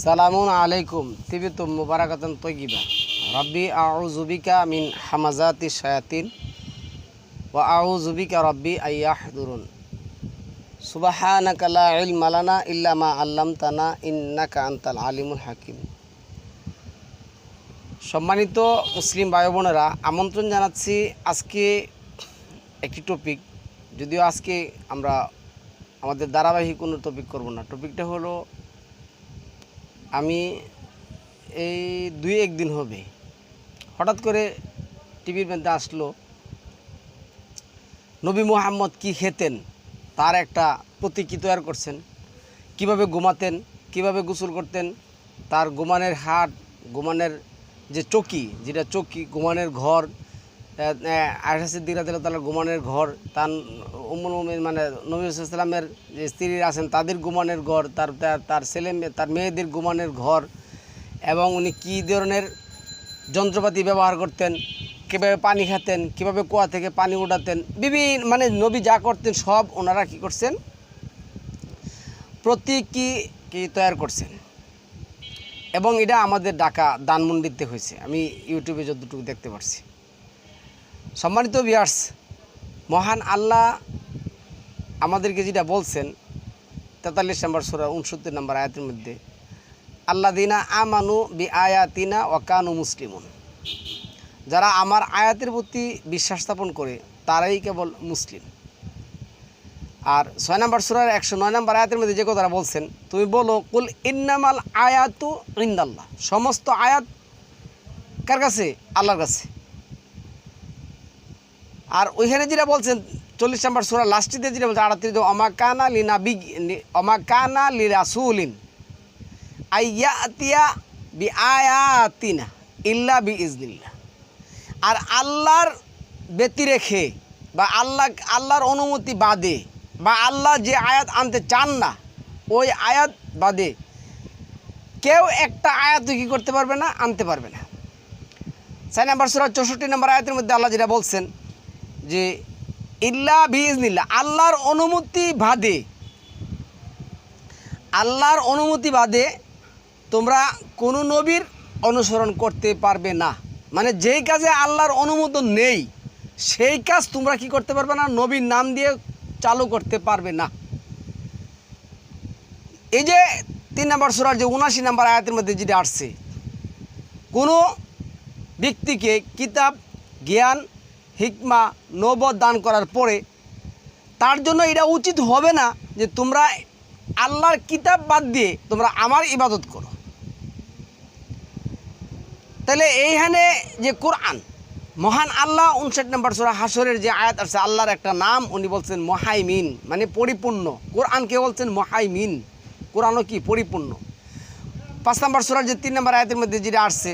সালামুন আলাইকুম, তিবিতুম মুবারাকাতান তৈগিবা রব্বি আউজুবিকা মিন হামাজাতি শায়াতিন ওয়া আউজুবিকা রব্বি আইয়াহদুরুন। সুবাহানাকা লা ইলমা লানা ইল্লা মা আল্লামতানা ইন্নাকা আনতাল আলিমুল হাকিম। সম্মানিত মুসলিম ভাই বোনেরা আমন্ত্রণ জানাচ্ছি আজকে একটি টপিক যদিও আজকে আমরা আমাদের ধারাবাহিক কোনো টপিক করব না। টপিকটা হলো আমি এই দুই একদিন হবে। হঠাৎ করে টিভির মধ্যে আসলো, নবী মোহাম্মদ কি খেতেন, তার একটা প্রতীকী তৈরি করছেন। কীভাবে ঘুমাতেন, কীভাবে গোসল করতেন, তার ঘুমানের হাট, ঘুমানের যে চকি, যেটা চকি, ঘুমানের ঘর আয়সা সিদ্দিকা তালার ঘুমানের ঘর, তার উমুল মুমিন মানে নবী সাল্লামের যে স্ত্রী আছেন, তাদের ঘুমানের ঘর, তার, তার- ছেলে তার মেয়েদের ঘুমানের ঘর এবং উনি কী ধরনের যন্ত্রপাতি ব্যবহার করতেন, কীভাবে পানি খেতেন, কীভাবে কুয়া থেকে পানি উঠাতেন, বিভিন্ন মানে নবী যা করতেন সব ওনারা কি করছেন? প্রতীকী কি তৈরি করছেন। এবং এটা আমাদের ঢাকা দানমন্ডিতে হয়েছে। আমি ইউটিউবে যতটুকু দেখতে পারছি। সম্মানিত বিয়ার্স মহান আল্লাহ আমাদেরকে যেটা বলছেন, তেতাল্লিশ নম্বর সোরা, উনসত্তর নম্বর আয়াতের মধ্যে আল্লাহ দিনা আমানু বি আয়াতিনা ওয়াকানু মুসলিমুন। যারা আমার আয়াতের প্রতি বিশ্বাস স্থাপন করে, তারাই কেবল মুসলিম। আর ছয় নম্বর সুরার একশো নয় নম্বর আয়াতের মধ্যে যে কথাটা বলছেন, তুমি বলো, কুল ইন্নামাল আয়াতু ইন্দাল্লাহ। সমস্ত আয়াত কার কাছে? আল্লাহর কাছে। আর ওইখানে যেটা বলছেন, চল্লিশ নম্বর সুরা লাস্টিতে যেটা বলছে আড়াত্রিশ অমাকানা লিনা বি অমাকানা লি রাসুলিন আইয়াতিয়া বি আয়াতিনা ইল্লা বি ইজনিল্লা আর আল্লাহর ব্যতি রেখে বা আল্লাহ, আল্লাহর অনুমতি বাদে বা আল্লাহ যে আয়াত আনতে চান না, ওই আয়াত বাদে কেউ একটা আয়াত কী করতে পারবে না, আনতে পারবে না। ছয় নম্বর সুরা, চৌষট্টি নম্বর আয়াতের মধ্যে আল্লাহ যেটা বলছেন যে ইল্লা বিজনিল্লা আল্লাহর অনুমতি বাদে, আল্লাহর অনুমতি বাদে তোমরা কোনো নবীর অনুসরণ করতে পারবে না। মানে যেই কাজে আল্লাহর অনুমোদন নেই, সেই কাজ তোমরা কি করতে পারবে না? নবীর নাম দিয়ে চালু করতে পারবে না। এই যে তিন নম্বর সুরার যে উনাশি নম্বর আয়াতের মধ্যে যেটা আসছে, কোনো ব্যক্তিকে কিতাব, জ্ঞান হিকমা নবদ দান করার পরে, তার জন্য এটা উচিত হবে না যে তোমরা আল্লাহর কিতাব বাদ দিয়ে তোমরা আমার ইবাদত করো। তাহলে এইখানে যে কোরআন, মহান আল্লাহ উনষাট নম্বর সুরা হাসরের যে আয়াত আছে, আল্লাহর একটা নাম, উনি বলছেন মহাইমিন মানে পরিপূর্ণ। কোরআনকে বলছেন? মহাইমিন। কোরআনও কি? পরিপূর্ণ। পাঁচ নম্বর সুরার যে তিন নম্বর আয়াতের মধ্যে যেটা আসছে,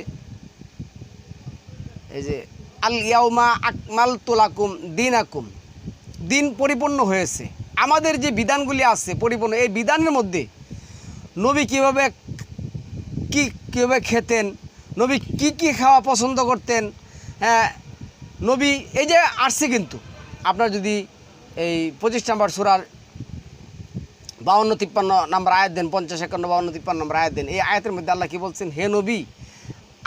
এই যে আল ইয়াউমা আকমাল তোলাকুম দিন আকুম দিন পরিপূর্ণ হয়েছে। আমাদের যে বিধানগুলি আছে পরিপূর্ণ, এই বিধানের মধ্যে নবী কীভাবে কি, কীভাবে খেতেন, নবী কি কি খাওয়া পছন্দ করতেন হ্যাঁ নবী, এই যে আসছে কিন্তু। আপনার যদি এই পঁচিশ নাম্বার সুরার বাউন্ন তিপ্পান্ন নাম্বার আয়াত দেন, পঞ্চাশ একান্ন, বাউন্ন তিপ্পান্ন নম্বর আয়াত দেন, এই আয়াতের মধ্যে আল্লাহ কি বলছেন? হে নবী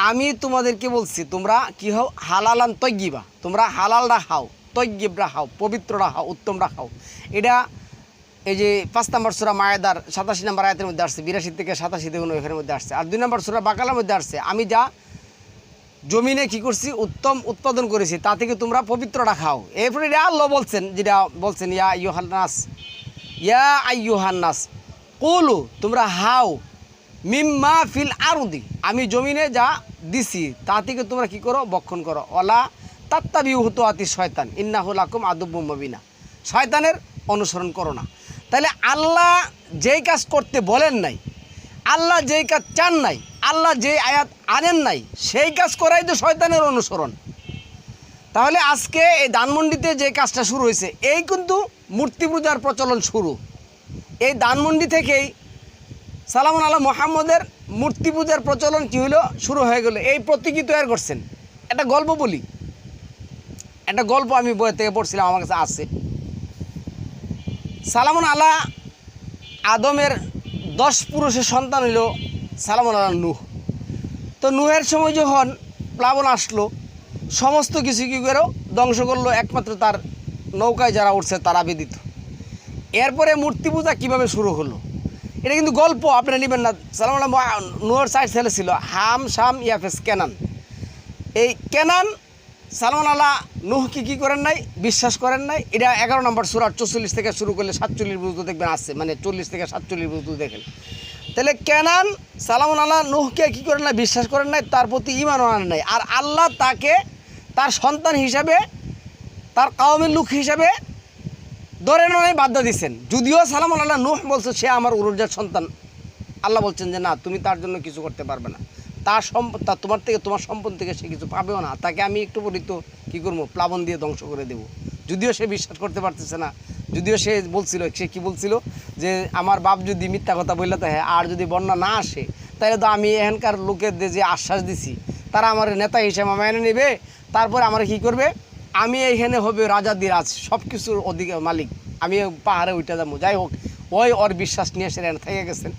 আমি তোমাদেরকে বলছি, তোমরা কি হও? হালালান তৈগিবা তোমরা হালালরা খাও তৈগিবরা খাও পবিত্ররা খাও উত্তমরা খাও এটা এই যে পাঁচ নম্বর সুরা মায়েদার সাতাশি নম্বর আয়াতের মধ্যে আসছে, বিরাশি থেকে সাতাশি দেখুন ওইখানের মধ্যে আসছে। আর দুই নম্বর সুরা বাকালার মধ্যে আসছে, আমি যা জমিনে কি করছি, উত্তম উৎপাদন করেছি, তা থেকে তোমরা পবিত্রটা খাও। এরপরে আল্লাহ বলছেন, যেটা বলছেন, ইয়া ইয়োহান্নাস ইয়া আইয়ুহান্নাস কুলু, তোমরা হাও। মিম্মা ফিল আরুদি। আমি জমিনে যা দিছি, তা থেকে তোমরা কি করো? বক্ষণ করো। অলা তাত্তাবি হতো আতি শয়তান। ইন্নাহুল আকুম আদব্য মবিনা। শয়তানের অনুসরণ করো না। তাহলে আল্লাহ যেই কাজ করতে বলেন নাই, আল্লাহ যেই কাজ চান নাই, আল্লাহ যেই আয়াত আনেন নাই, সেই কাজ করাই তো শয়তানের অনুসরণ। তাহলে আজকে এই দানমন্ডিতে যে কাজটা শুরু হয়েছে, এই কিন্তু মূর্তি পূজার প্রচলন শুরু। এই দানমন্ডি থেকেই সালামুন আল্লাহ মোহাম্মদের মূর্তি পূজার প্রচলন কী হলো শুরু হয়ে গেল। এই প্রতীকী তৈরি করছেন। একটা গল্প বলি। একটা গল্প আমি বই থেকে পড়ছিলাম, আমার কাছে আছে। সালামুন আল্লাহ আদমের দশ পুরুষের সন্তান হইল সালাম আল্লাহ নুহ। তো নুহের সময় যখন প্লাবন আসলো, সমস্ত কিছু কী করেও ধ্বংস করল। একমাত্র তার নৌকায় যারা উঠছে তারা বেদিত এরপরে মূর্তি পূজা কীভাবে শুরু হলো? এটা কিন্তু গল্প, আপনারা নেবেন না। সালাম নুহের সাইড ছেলে ছিল। হাম শাম ইয়াফেস কেনান। এই কেনান, সালমান আল্লাহ নুহকে কী করেন নাই? বিশ্বাস করেন নাই? এটা এগারো নম্বর সুরাট চল্লিশ থেকে শুরু করলে সাতচল্লিশ বুঝতে দেখবেন আসছে মানে চল্লিশ থেকে সাতচল্লিশ বুঝতে দেখেন। তাহলে কেনান, সালামুন আল্লাহ নুহকে কী করেন নাই? বিশ্বাস করেন নাই? তার প্রতি ইমানও আনেন নাই। আর আল্লাহ তাকে তার সন্তান হিসাবে, তার কাউমের লোক হিসাবে ধরে নয় বাধ্য দিচ্ছেন যদিও সালাম আল্লাহ, নুহ বলছে, সে আমার উরুজার সন্তান। আল্লাহ বলছেন যে, না, তুমি তার জন্য কিছু করতে পারবে না। তার সম্পদ তার তোমার থেকে, তোমার সম্পদ থেকে সে কিছু পাবেও না। তাকে আমি একটু বলি তো কী করব? প্লাবন দিয়ে ধ্বংস করে দেবো। যদিও সে বিশ্বাস করতে পারতেছে না। যদিও সে বলছিল, সে কি বলছিল? যে, আমার বাপ যদি মিথ্যা কথা বললে তো হ্যাঁ আর যদি বন্যা না আসে তাহলে তো আমি এখানকার লোকেদের যে আশ্বাস দিছি, তারা আমার নেতা হিসেবে মেনে নেবে, তারপরে আমার কি করবে? আমি এইখানে হবে রাজা দিরাজ সব কিছুর অধিকার মালিক। আমি পাহাড়ে উঠে যাব, যাই হোক, ওই ওর বিশ্বাস নিয়ে সে এখানে থেকে গেছেন।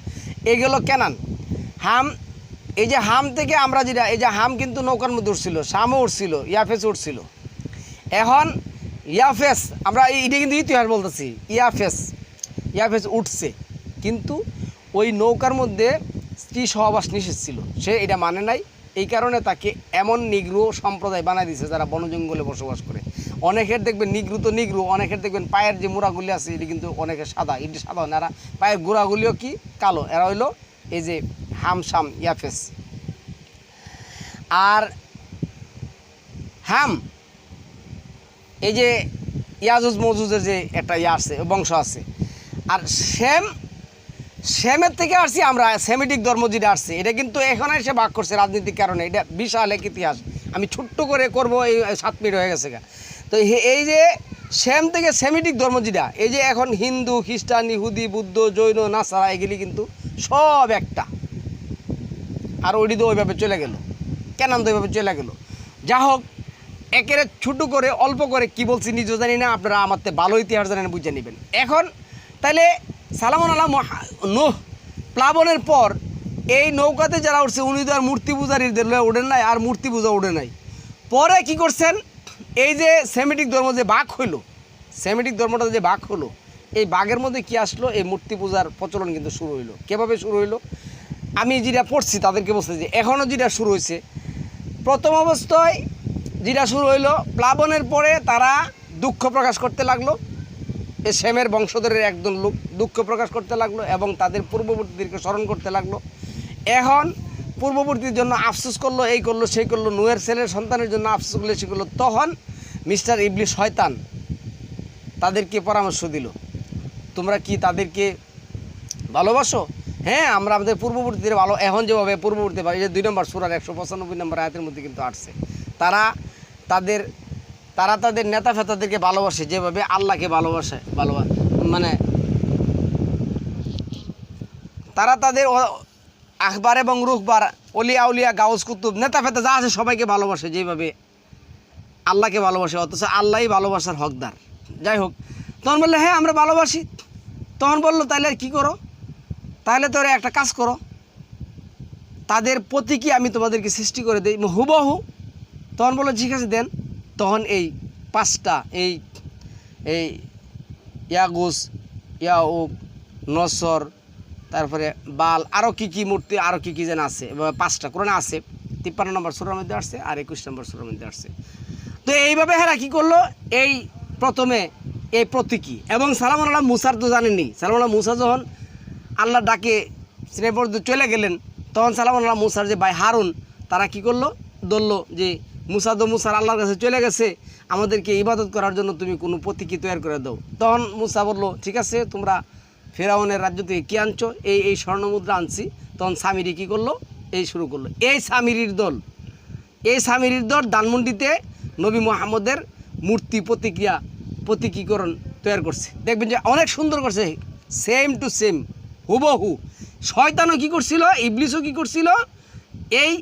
এগুলো কেনান? হাম, এই যে হাম থেকে আমরা যেটা, এই যে হাম কিন্তু নৌকার মধ্যে উঠছিল শামও উঠছিল, ইয়াফেস উঠছিল। এখন ইয়াফেস, আমরা এটা কিন্তু ইতিহাস বলতেছি, ইয়াফেস ইয়াফেস উঠছে। কিন্তু ওই নৌকার মধ্যে স্ত্রী সহবাস নিষেধ ছিল, সে এটা মানে নাই। এই কারণে তাকে এমন নিগ্রু সম্প্রদায় বানাই দিয়েছে যারা বনজঙ্গলে বসবাস করে। অনেকের দেখবেন নিগ্রু তো নিগ্রু, অনেকের দেখবেন পায়ের যে মোড়াগুলি আছে, এটি কিন্তু অনেকের সাদা, এটি সাদা না এরা পায়ের গোড়াগুলিও কি? কালো। এরা হইল এই যে হামসাম, ইয়াফেস। আর হাম, এই যে ইয়াজুজ মজুজের যে একটা ইয়ে আছে, বংশ আছে। আর শ্যাম শ্যামের থেকে আসছি আমরা সেমিটিক ধর্ম যেটা আসছে, এটা কিন্তু এখন এসে ভাগ করছে রাজনীতির কারণে, এটা বিশাল এক ইতিহাস। আমি ছোট্ট করে করব, এই সাত মিনিট হয়ে গেছে। তো এই যে শ্যাম থেকে সেমিটিক ধর্ম যেটা, এই যে এখন হিন্দু, খ্রিস্টান, ইহুদি, বুদ্ধ, জৈন, নাসারা, এগুলি কিন্তু সব একটা। আর ওইটি তো ওইভাবে চলে গেল কেন তো ওইভাবে চলে গেল। যা হোক একেরে ছোটো করে, অল্প করে, কি বলছি নিজেও জানি না, আপনারা আমার ভালো ইতিহাস জানেন বুঝে নেবেন। এখন তাহলে সালামন আল্লাহ নোহ, প্লাবনের পর এই নৌকাতে যারা উঠছে, উনি তো আর মূর্তি লয়ে ওঠেন নাই, আর মূর্তি পূজা ওঠে নাই। পরে কি করছেন, এই যে সেমিটিক ধর্ম যে বাঘ হইল, সেমিটিক ধর্মটা যে বাঘ হলো এই বাঘের মধ্যে কি আসলো? এই মূর্তি পূজার প্রচলন কিন্তু শুরু হইল। কীভাবে শুরু হইল? আমি যেটা পড়ছি তাদেরকে বলছি যে এখনও যেটা শুরু হয়েছে প্রথম অবস্থায় যেটা শুরু হইল, প্লাবনের পরে তারা দুঃখ প্রকাশ করতে লাগল। শ্যামের বংশধরের একজন লোক দুঃখ প্রকাশ করতে লাগল এবং তাদের পূর্ববর্তীদেরকে স্মরণ করতে লাগল। এখন পূর্ববর্তীর জন্য আফসোস করল, এই করল, সেই করল, নুয়ের ছেলের সন্তানের জন্য আফসোস করল, সে করল। তখন মিস্টার ইবলি শয়তান তাদেরকে পরামর্শ দিল, তোমরা কি তাদেরকে ভালোবাসো? হ্যাঁ আমরা আমাদের পূর্ববর্তীদের ভালো এখন যেভাবে পূর্ববর্তী এই যে দুই নম্বর সুরার একশো পঁচানব্বই নম্বর আয়াতের মধ্যে কিন্তু আসছে। তারা তাদের তারা তাদের নেতা ফেতাদেরকে ভালোবাসে, যেভাবে আল্লাহকে ভালোবাসে ভালোবাসে মানে তারা তাদের আখবার এবং রুখবার, অলিয়া উলিয়া, গাউস কুতুব, নেতা ফেতা যা আছে সবাইকে ভালোবাসে, যেভাবে আল্লাহকে ভালোবাসে, অথচ আল্লাহই ভালোবাসার হকদার। যাই হোক, তখন বললে হ্যাঁ আমরা ভালোবাসি। তখন বলল তাহলে আর কী করো? তাহলে তোরা একটা কাজ করো। তাদের প্রতীকী আমি তোমাদেরকে সৃষ্টি করে দিই, হুবহু। তখন বলল, ঠিক আছে, দেন। তখন এই পাঁচটা, এই এই ইয়াগুস ইয়াউক নসর তারপরে বাল আরও কী কী মূর্তি আরও কী কী যেন আছে পাঁচটা, কোরআনে আছে, তিপ্পান্ন নম্বর সুরের মধ্যে আসছে আর একুশ নম্বর সুরের মধ্যে আসছে। তো এইভাবে হেরা কী করল? এই প্রথমে এই প্রতীকী এবং সালাম আল্লাহ মুসার তো জানেননি। সালাম আল্লাহ মুসা যখন আল্লাহ ডাকে শ্রেপর চলে গেলেন, তখন সালাম আল্লাহ মুসার যে ভাই হারুন, তারা কি করল? ধরলো যে মুসা তো মুসার আল্লাহর কাছে চলে গেছে। আমাদেরকে ইবাদত করার জন্য তুমি কোনো প্রতীকী তৈরি করে দাও। তখন মুসা বলল, ঠিক আছে, তোমরা ফেরাউনের রাজ্য থেকে কী আনছো? এই এই স্বর্ণমুদ্রা আনছি। তখন স্বামীরি কী করল? এই শুরু করল। এই স্বামীরির দল, এই স্বামীর দল ধানমন্ডিতে নবী মোহাম্মদের মূর্তি প্রতিক্রিয়া, প্রতীকীকরণ তৈরি করছে। দেখবেন যে অনেক সুন্দর করছে। সেম টু সেম হুবহু। শয়তানও কী করছিল? ইবলিশও কী করছিল? এই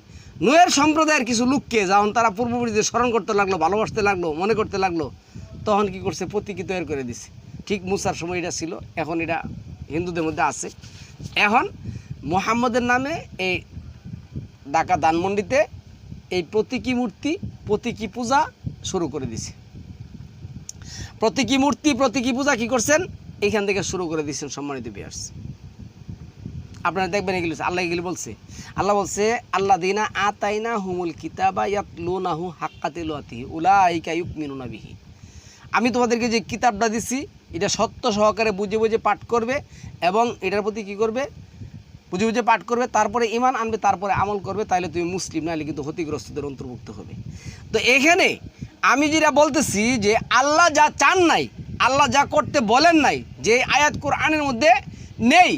নুয়ের সম্প্রদায়ের কিছু লোককে যখন তারা পূর্ববর্তীদের স্মরণ করতে লাগল, ভালোবাসতে লাগল, মনে করতে লাগল, তখন কি করছে? প্রতীকী তৈরি করে দিছে। ঠিক মুসার সময় এটা ছিল, এখন এটা হিন্দুদের মধ্যে আছে। এখন মোহাম্মদের নামে এই ঢাকা দানমন্ডিতে এই প্রতীকী মূর্তি, প্রতীকী পূজা শুরু করে দিছে। প্রতীকী মূর্তি, প্রতীকী পূজা কি করছেন? এইখান থেকে শুরু করে দিচ্ছেন সম্মানিত বিয়ার্স আপনারা দেখবেন এগুলো আল্লাহ এগুলি বলছে। আল্লাহ বলছে আল্লাহ দিনা আতাইনা হুমুল কিতাবা ইয়াত লুনাহু হাক্কাতে লোয়াতিহি উলা আইকা ইউক মিনুনা বিহি। আমি তোমাদেরকে যে কিতাবটা দিছি, এটা সত্য সহকারে বুঝে বুঝে পাঠ করবে এবং এটার প্রতি কি করবে? বুঝে বুঝে পাঠ করবে, তারপরে ইমান আনবে, তারপরে আমল করবে তাহলে তুমি মুসলিম নাহলে কিন্তু ক্ষতিগ্রস্তদের অন্তর্ভুক্ত হবে। তো এখানে আমি যেটা বলতেছি যে আল্লাহ যা চান নাই, আল্লাহ যা করতে বলেন নাই, যে আয়াত কোরআনের মধ্যে নেই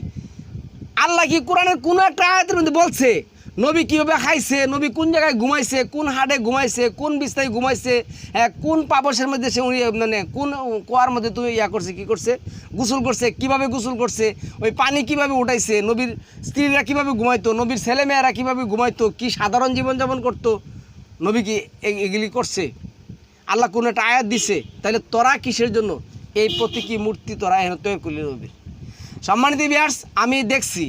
আল্লাহ কি কোরআনের কোন একটা আয়াতের মধ্যে বলছে? নবী কীভাবে খাইছে? নবী কোন জায়গায় ঘুমাইছে? কোন হাড়ে ঘুমাইছে? কোন বিস্তায় ঘুমাইছে? হ্যাঁ, কোন পাবসের মধ্যে সে উনি মানে কোন কুয়ার মধ্যে তুমি ইয়া করছে কি করছে? গোসল করছে কীভাবে গোসল করছে? ওই পানি কীভাবে উঠাইছে? নবীর স্ত্রীরা কীভাবে ঘুমাইতো? নবীর ছেলেমেয়েরা কীভাবে ঘুমাইতো? কি সাধারণ জীবনযাপন করতো? নবী কি এগুলি করছে? আল্লাহ কোন একটা আয়াত দিছে? তাহলে তোরা কিসের জন্য? এই প্রতীকী মূর্তি তোরা এখানে তৈরি করলে নবী। সম্মানিত বিয়ার্স আমি দেখছি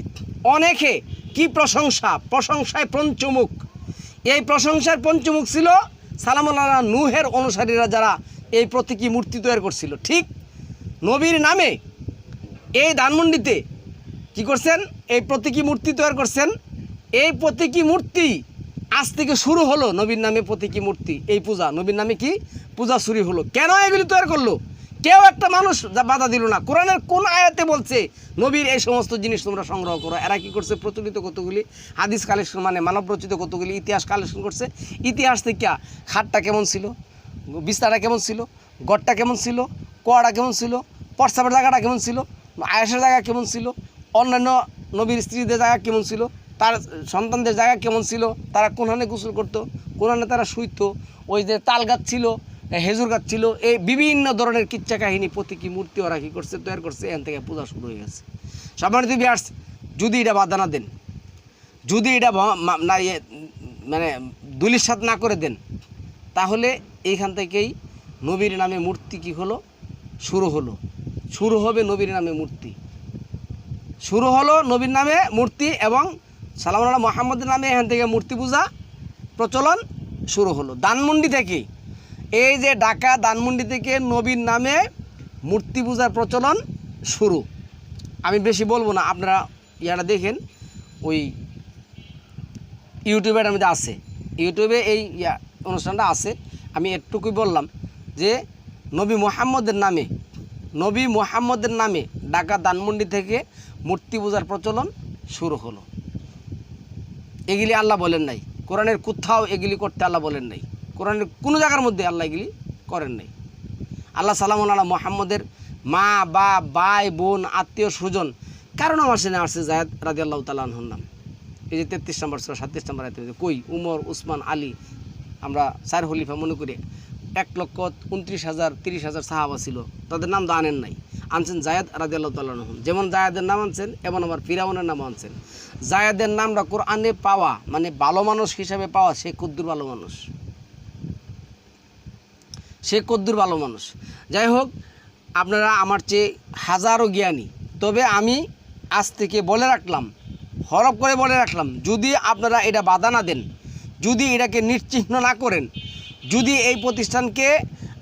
অনেকে কি প্রশংসা, প্রশংসায় পঞ্চমুখ। এই প্রশংসার পঞ্চমুখ ছিল সালামুল্লাহ নুহের অনুসারীরা যারা এই প্রতীকী মূর্তি তৈরি করছিল। ঠিক নবীর নামে এই ধানমন্ডিতে কি করছেন? এই প্রতীকী মূর্তি তৈরি করছেন। এই প্রতীকী মূর্তি আজ থেকে শুরু হলো নবীর নামে প্রতীকী মূর্তি, এই পূজা। নবীর নামে কি? পূজা শুরু হলো। কেন এগুলি তৈরি করল? কেউ একটা মানুষ বাধা দিল না। কোরআনের কোন আয়াতে বলছে, নবীর এই সমস্ত জিনিস তোমরা সংগ্রহ করো। এরা কি করছে? প্রচলিত কতগুলি হাদিস কালেকশন মানে মানব রচিত কতগুলি ইতিহাস কালেকশন করছে। ইতিহাস থেকে খাটটা কেমন ছিল? বিস্তারটা কেমন ছিল? গড়টা কেমন ছিল? কোয়াটা কেমন ছিল? পর্সাবের জায়গাটা কেমন ছিল? আয়াসের জায়গা কেমন ছিল? অন্যান্য নবীর স্ত্রীদের জায়গা কেমন ছিল? তার সন্তানদের জায়গা কেমন ছিল? তারা কোনখানে গোসল করতো কোনখানে তারা শুইতো। ওই যে তাল গাছ ছিল হেজুর গাছ ছিল এই বিভিন্ন ধরনের কিচ্ছা কাহিনী প্রতীকী মূর্তি ওরা কী করছে তৈরি করছে এখান থেকে পূজা শুরু হয়ে গেছে। সামান্য সম্মানিত বিয়ার্স যদি এটা বাধা না দেন যদি এটা না ইয়ে, মানে দুলির সাথ না করে দেন তাহলে এইখান থেকেই নবীর নামে মূর্তি কি হলো? শুরু হলো। শুরু হবে নবীর নামে মূর্তি। শুরু হলো নবীর নামে মূর্তি এবং সালামুল্লাহ মোহাম্মদের নামে এখান থেকে মূর্তি পূজা প্রচলন শুরু হলো। দানমন্ডি থেকে এই যে ঢাকা দানমন্ডি থেকে নবীর নামে মূর্তি পূজার প্রচলন শুরু। আমি বেশি বলব না, আপনারা ইয়াটা দেখেন, ওই ইউটিউবের মধ্যে আছে। ইউটিউবে এই অনুষ্ঠানটা আছে। আমি এটুকুই বললাম যে নবী মোহাম্মদের নামে, নবী মোহাম্মদের নামে ঢাকা দানমন্ডি থেকে মূর্তি পূজার প্রচলন শুরু হলো। এগুলি আল্লাহ বলেন নাই। কোরআনের কোথাও এগুলি করতে আল্লাহ বলেন নাই। কোরআনের কোনো জায়গার মধ্যে আল্লাহ এগুলি করেন নাই। আল্লাহ সালাম আল্লাহ মোহাম্মদের মা বা ভাই, বোন, আত্মীয়, স্বজন কারণ আমার সেনে আসছে জায়দ রাজি আল্লাহ তালাহর নাম। এই যে তেত্রিশ নম্বর ছিল সাতত্রিশ নম্বর আয়াতে কই উমর, উসমান, আলী, আমরা চার হলিফা মনে করি, এক লক্ষ উনত্রিশ হাজার, তিরিশ হাজার সাহাবা ছিল, তাদের নাম তো আনেন নাই। আনছেন জায়দ রাজি আল্লাহ তাল্লাহ যেমন জায়দের নাম আনছেন, এমন আমার ফিরাউনের নাম আনছেন। জায়দের নামটা কোরআনে পাওয়া মানে ভালো মানুষ হিসাবে পাওয়া, সে কুদ্দুর ভালো মানুষ। সে কদ্দুর ভালো মানুষ। যাই হোক, আপনারা আমার চেয়ে হাজারো জ্ঞানী। তবে আমি আজ থেকে বলে রাখলাম হরফ করে বলে রাখলাম, যদি আপনারা এটা বাধা না দেন, যদি এটাকে নিশ্চিহ্ন না করেন, যদি এই প্রতিষ্ঠানকে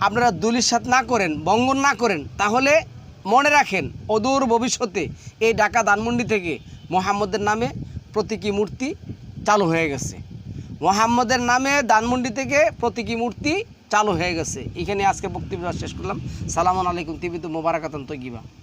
আপনারা দুলিশাত না করেন, বঙ্গন না করেন, তাহলে মনে রাখেন, অদূর ভবিষ্যতে এই ঢাকা ধানমন্ডি থেকে মোহাম্মদের নামে প্রতীকী মূর্তি চালু হয়ে গেছে। মোহাম্মদের নামে ধানমন্ডি থেকে প্রতীকী মূর্তি চালু হয়ে গেছে। এখানে আজকে বক্তব্য শেষ করলাম। সালামু আলাইকুম তো মোবারকাতন তৈগিবা